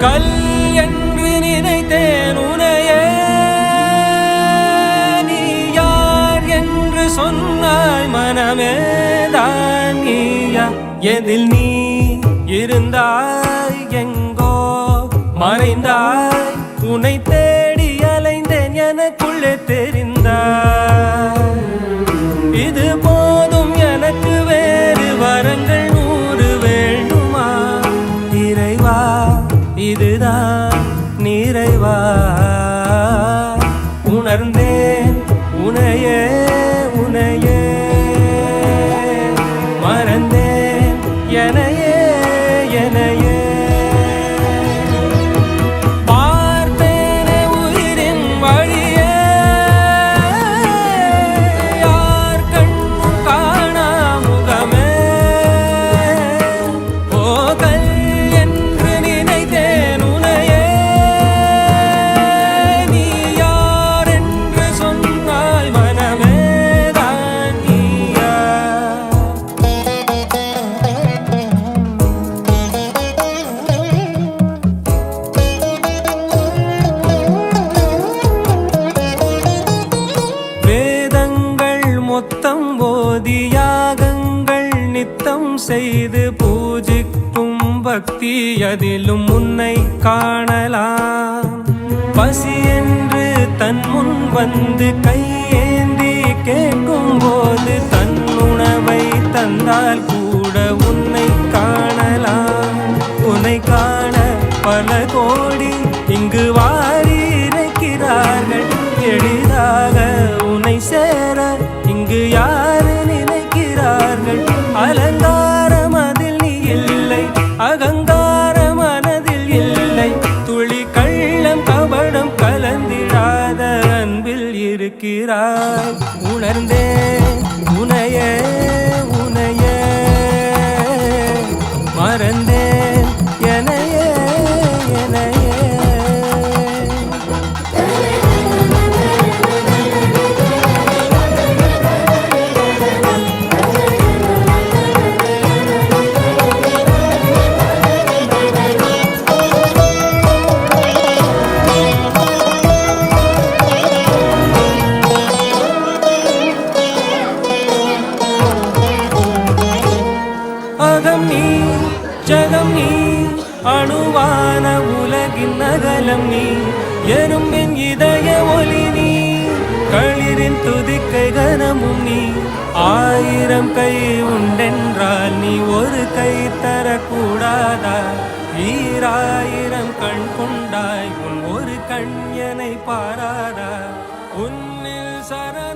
கல் என்று நினைத்தேன் உனையே நீ யார் என்று சொன்னாய் மனமே தான் நீயா எதில் நீ இருந்தாய் உணர்ந்தே யாகங்கள் நித்தம் செய்து பூஜிக்கும் பக்தி அதிலும் உன்னை காணலாம். பசி என்று தன் முன் வந்து கையே இருக்கிறாய் உணர்ந்தேன் உனையே அகம் நீ ஜகம் நீ அணுவான உலகின் அகலம் நீ எறும்பின் இதய ஒளி நீ களிரின் துதிக்கை கனமும் நீ ஆயிரம் கை உண்டென்றால் நீ ஒரு கை தரக்கூடாதா? ஈராயிரம் கண் கொண்டாய் உன் ஒரு கண் என பாராதா? உன்னில் சர